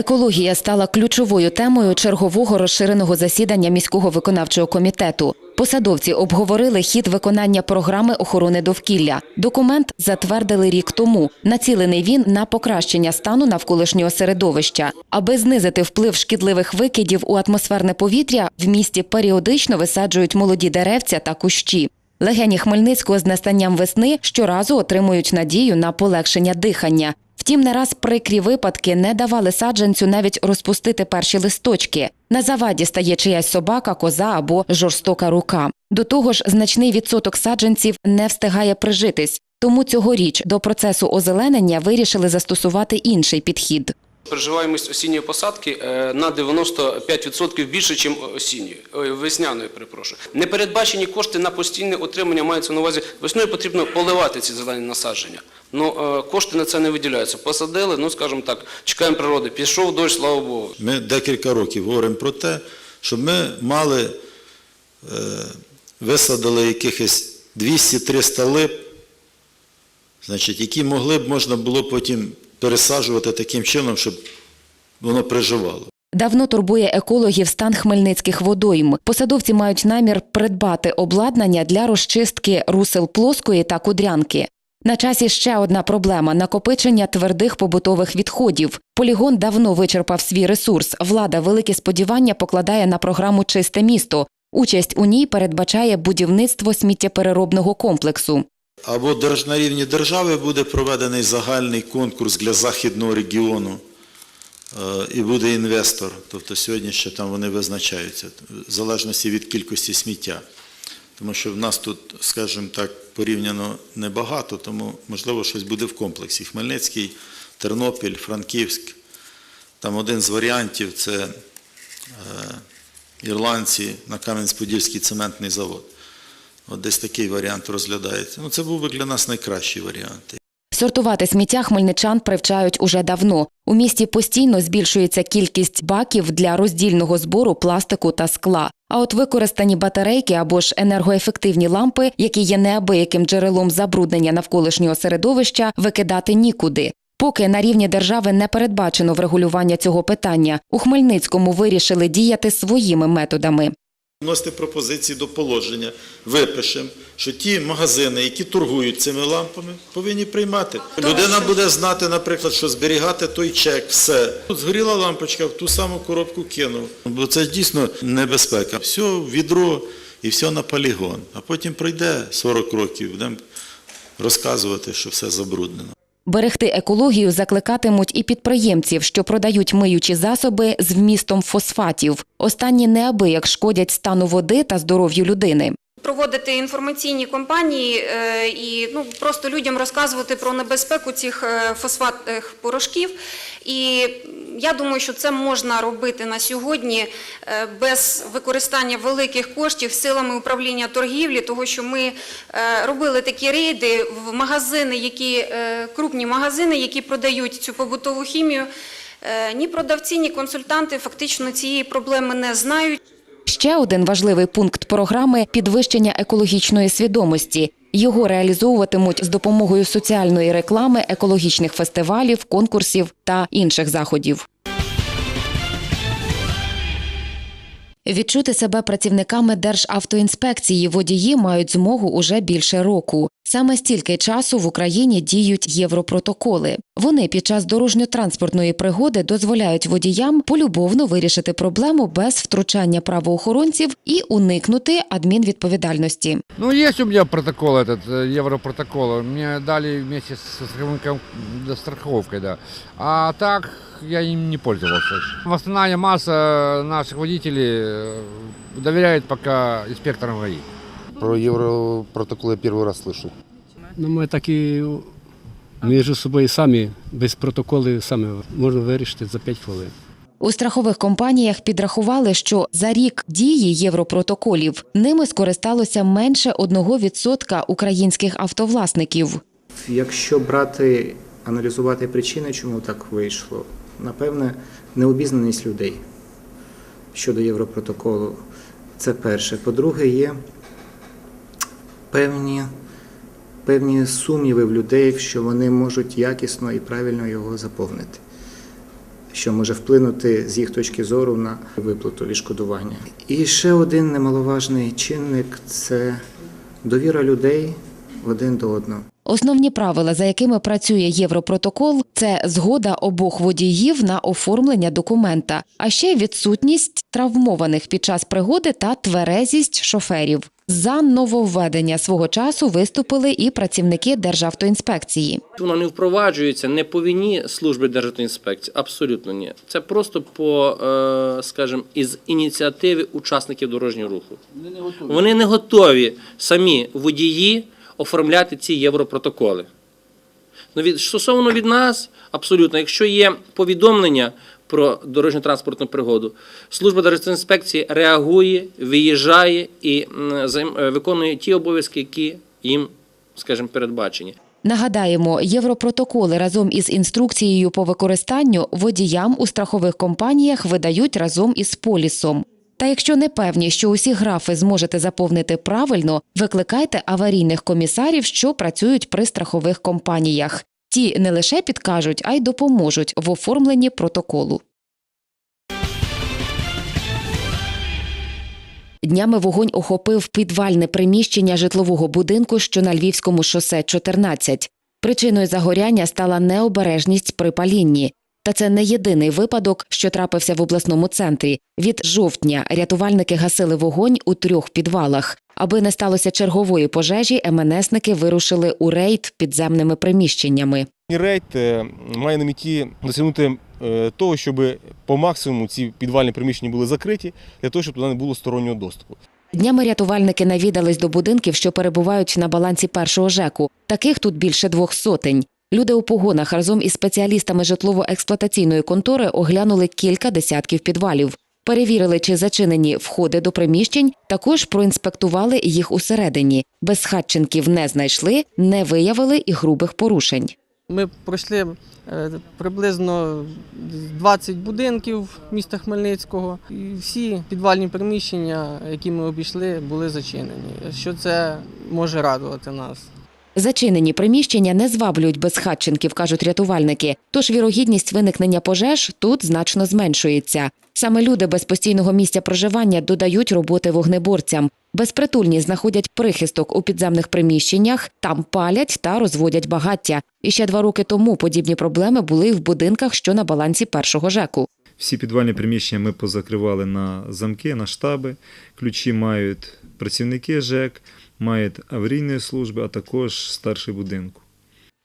Екологія стала ключовою темою чергового розширеного засідання міського виконавчого комітету. Посадовці обговорили хід виконання програми охорони довкілля. Документ затвердили рік тому. Націлений він на покращення стану навколишнього середовища. Аби знизити вплив шкідливих викидів у атмосферне повітря, в місті періодично висаджують молоді деревця та кущі. Легені Хмельницького з настанням весни щоразу отримують надію на полегшення дихання. Втім, не раз прикрі випадки не давали саджанцю навіть розпустити перші листочки. На заваді стає чиясь собака, коза або жорстока рука. До того ж, значний відсоток саджанців не встигає прижитись. Тому цьогоріч до процесу озеленення вирішили застосувати інший підхід. Проживаємость осінньої посадки е, на 95% більше, ніж осінньої, весняної, перепрошую. Не передбачені кошти на постійне утримання мається на увазі. Весною потрібно поливати ці зелені насадження. Ну, е, кошти на це не виділяються. Посадили, ну скажімо так, чекаємо природи. Пішов дощ, слава Богу. Ми декілька років говоримо про те, щоб ми мали, е, висадили якихось 200-300 лип, значить, які могли б можна було потім пересаджувати таким чином, щоб воно приживало. Давно турбує екологів стан хмельницьких водойм. Посадовці мають намір придбати обладнання для розчистки русел плоскої та кудрянки. На часі ще одна проблема накопичення твердих побутових відходів. Полігон давно вичерпав свій ресурс. Влада великі сподівання покладає на програму Чисте місто. Участь у ній передбачає будівництво сміттєпереробного комплексу. Або на рівні держави буде проведений загальний конкурс для західного регіону, е, і буде інвестор. Тобто сьогодні ще там вони визначаються, в залежності від кількості сміття. Тому що в нас тут, скажімо так, порівняно небагато, тому можливо щось буде в комплексі. Хмельницький, Тернопіль, Франківськ. Там один з варіантів це е, ірландці на Кам'янець-Подільський цементний завод. От десь такий варіант розглядається. Ну, це був би для нас найкращий варіант. Сортувати сміття хмельничан привчають уже давно. У місті постійно збільшується кількість баків для роздільного збору пластику та скла. А от використані батарейки або ж енергоефективні лампи, які є неабияким джерелом забруднення навколишнього середовища, викидати нікуди. Поки на рівні держави не передбачено врегулювання цього питання, у Хмельницькому вирішили діяти своїми методами. Вносити пропозиції до положення, випишемо, що ті магазини, які торгують цими лампами, повинні приймати. Людина буде знати, наприклад, що зберігати той чек, все. Тут згоріла лампочка, в ту саму коробку кинув. Бо це дійсно небезпека. Все в відро і все на полігон. А потім пройде 40 років, будемо розказувати, що все забруднено. Берегти екологію закликатимуть і підприємців, що продають миючі засоби з вмістом фосфатів. Останні неабияк шкодять стану води та здоров'ю людини. Проводити інформаційні кампанії е, і ну, просто людям розказувати про небезпеку цих е, фосфатних порошків. І я думаю, що це можна робити на сьогодні е, без використання великих коштів силами управління торгівлі, того що ми робили такі рейди в магазини, які крупні магазини, які продають цю побутову хімію. Ні продавці, ні консультанти фактично цієї проблеми не знають. Ще один важливий пункт програми підвищення екологічної свідомості. Його реалізовуватимуть з допомогою соціальної реклами, екологічних фестивалів, конкурсів та інших заходів. Відчути себе працівниками Державтоінспекції водії мають змогу уже більше року. Саме стільки часу в Україні діють європротоколи. Вони під час дорожньо-транспортної пригоди дозволяють водіям полюбовно вирішити проблему без втручання правоохоронців і уникнути адмінвідповідальності. Ну, есть у меня протокол этот, э, европротокол. Мне дали вместе со страховкой, да, страховкой, да. А так я им не пользовался. Основная масса наших водителей э, доверяет пока инспекторам ГАИ. Про Европротокол я первый раз слышу. Ну, ми так і між собою самі, без протоколу самі можна вирішити за 5 хвилин. У страхових компаніях підрахували, що за рік дії європротоколів ними скористалося менше 1% українських автовласників. Якщо брати, аналізувати причини, чому так вийшло, напевне, необізнаність людей щодо Європротоколу. Це перше. По-друге, є певні, певні сумніви в людей, що вони можуть якісно і правильно його заповнити. що може вплинути з їх точки зору на виплату відшкодування. І ще один немаловажний чинник це довіра людей один до одного. Основні правила, за якими працює Європротокол, це згода обох водіїв на оформлення документа, а ще відсутність травмованих під час пригоди та тверезість шоферів. За нововведення свого часу виступили і працівники Державтоінспекції. Воно не впроваджується не по вині служби Державтоінспекції, абсолютно ні. Це просто по, е, скажімо, із ініціативи учасників дорожнього руху. Вони не готові самі водії оформляти ці європротоколи. Ну, від, стосовно від нас, абсолютно, якщо є повідомлення про дорожньо-транспортну пригоду, служба Держінспекції реагує, виїжджає і е, виконує ті обов'язки, які їм, скажімо, передбачені. Нагадаємо, європротоколи разом із інструкцією по використанню водіям у страхових компаніях видають разом із полісом. Та якщо не певні, що усі графи зможете заповнити правильно, викликайте аварійних комісарів, що працюють при страхових компаніях. Ті не лише підкажуть, а й допоможуть в оформленні протоколу. Днями вогонь охопив підвальне приміщення житлового будинку, що на Львівському шосе 14. Причиною загоряння стала необережність при палінні. Та це не єдиний випадок, що трапився в обласному центрі. Від жовтня рятувальники гасили вогонь у трьох підвалах. Аби не сталося чергової пожежі, МНСники вирушили у рейд підземними приміщеннями. Рейд е, має на меті досягнути е, того, щоб по максимуму ці підвальні приміщення були закриті, для того, щоб туди не було стороннього доступу. Днями рятувальники навідались до будинків, що перебувають на балансі першого ЖЕКу. Таких тут більше двох сотень. Люди у погонах разом із спеціалістами житлово-експлуатаційної контори оглянули кілька десятків підвалів. Перевірили, чи зачинені входи до приміщень, також проінспектували їх усередині. Безхатченків не знайшли, не виявили і грубих порушень. Ми пройшли е, приблизно 20 будинків міста Хмельницького, і всі підвальні приміщення, які ми обійшли, були зачинені. Що це може радувати нас. Зачинені приміщення не зваблюють безхатченків, кажуть рятувальники. Тож вірогідність виникнення пожеж тут значно зменшується. Саме люди без постійного місця проживання додають роботи вогнеборцям. Безпритульні знаходять прихисток у підземних приміщеннях, там палять та розводять багаття. І ще два роки тому подібні проблеми були в будинках, що на балансі першого ЖЕКу. Всі підвальні приміщення ми позакривали на замки, на штаби. Ключі мають працівники ЖЕК, мають аварійної служби, а також старший будинку.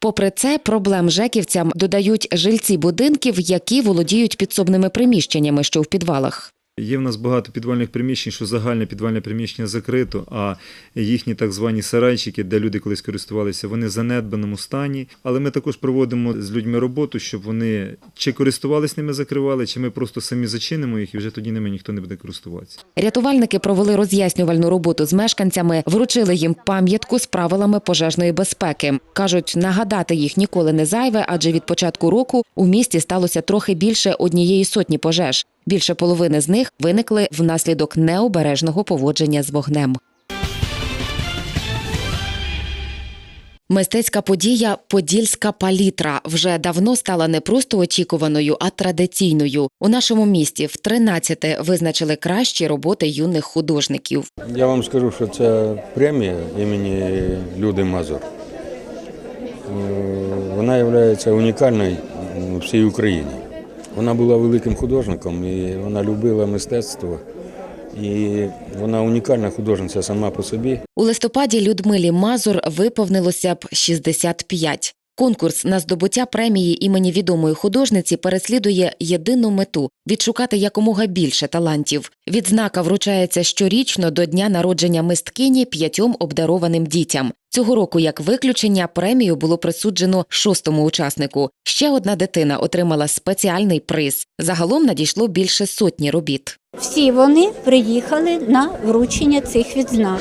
Попри це, проблем жеківцям додають жильці будинків, які володіють підсобними приміщеннями, що в підвалах. Є в нас багато підвальних приміщень, що загальне підвальне приміщення закрито, а їхні так звані сарайчики, де люди колись користувалися, вони в занедбаному стані. Але ми також проводимо з людьми роботу, щоб вони чи користувалися ними, закривали, чи ми просто самі зачинимо їх, і вже тоді ними ніхто не буде користуватися. Рятувальники провели роз'яснювальну роботу з мешканцями, вручили їм пам'ятку з правилами пожежної безпеки. кажуть, нагадати їх ніколи не зайве, адже від початку року у місті сталося трохи більше однієї сотні пожеж. Більше половини з них виникли внаслідок необережного поводження з вогнем. Мистецька подія Подільська палітра вже давно стала не просто очікуваною, а традиційною. У нашому місті в 13-те визначили кращі роботи юних художників. Я вам скажу, що це премія імені Люди Мазур. Е, Вона є унікальною у всій Україні. Вона була великим художником і вона любила мистецтво. І вона унікальна художниця сама по собі. У листопаді Людмилі Мазур виповнилося б 65. Конкурс на здобуття премії імені відомої художниці переслідує єдину мету відшукати якомога більше талантів. Відзнака вручається щорічно до дня народження мисткині п'ятьом обдарованим дітям. Цього року, як виключення, премію було присуджено шостому учаснику. Ще одна дитина отримала спеціальний приз. Загалом надійшло більше сотні робіт. Всі вони приїхали на вручення цих відзнак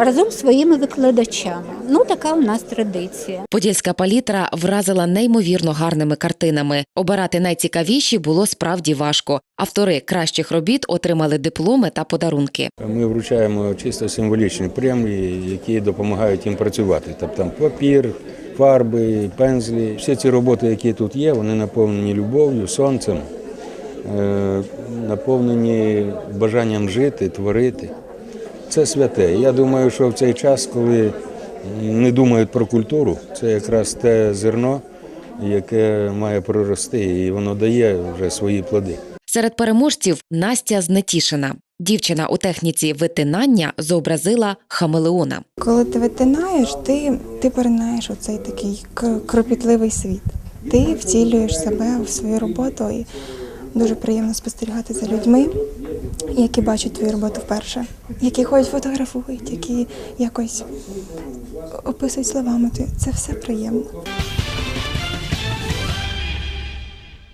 разом з своїми викладачами. Ну, така у нас традиція. Подільська палітра вразила неймовірно гарними картинами. Обирати найцікавіші було справді важко. Автори кращих робіт отримали дипломи та подарунки. Ми вручаємо чисто символічні премії, які допомагають їм працювати. Тобто там папір, фарби, пензлі. Всі ці роботи, які тут є, вони наповнені любов'ю, сонцем, е, наповнені бажанням жити, творити. Це святе. Я думаю, що в цей час, коли не думають про культуру, це якраз те зерно, яке має прорости, і воно дає вже свої плоди. Серед переможців Настя Знетішина. Дівчина у техніці витинання зобразила хамелеона. Коли ти витинаєш, ти, ти поринаєш у цей такий кропітливий світ. Ти втілюєш себе в свою роботу і дуже приємно спостерігати за людьми, які бачать твою роботу вперше, які ходять фотографують, які якось описують словами. Це все приємно.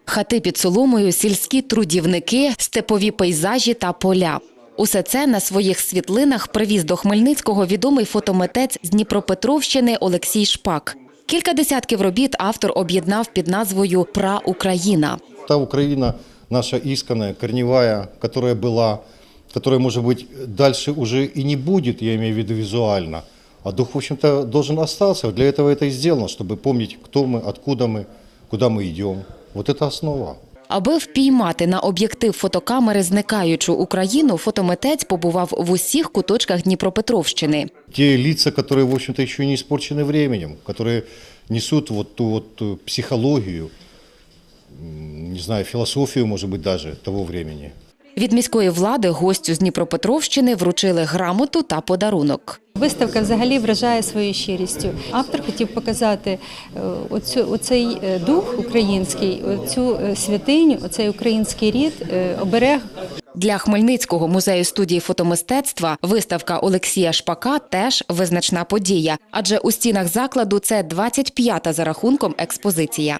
Хати під соломою, сільські трудівники, степові пейзажі та поля. Усе це на своїх світлинах привіз до Хмельницького відомий фотометець з Дніпропетровщини Олексій Шпак. Кілька десятків робіт автор об'єднав під назвою Пра Україна. Та Украина наша исконная, корневая, которая была, которая, может быть, дальше уже и не будет, я имею в виду визуально. А дух, в общем-то, должен остаться. Для этого это и сделано, чтобы помнить, кто мы, откуда мы, куда мы идем. Вот это основа. Аби впіймати на об'єктив фотокамери зникаючу Україну, фотометець побував в усіх куточках Дніпропетровщини. Те лица, которые, в общем-то, еще не испорчены временем, которые несут вот ту вот э, психологию, м, не знаю, философию, может быть, даже того времени. Від міської влади гостю з Дніпропетровщини вручили грамоту та подарунок. Виставка взагалі вражає своєю щирістю. Автор хотів показати е, оцю, оцей е, дух український, оцю е, святиню, оцей український рід, оберег Для Хмельницького музею студії фотомистецтва виставка Олексія Шпака теж визначна подія, адже у стінах закладу це 25-та за рахунком експозиція.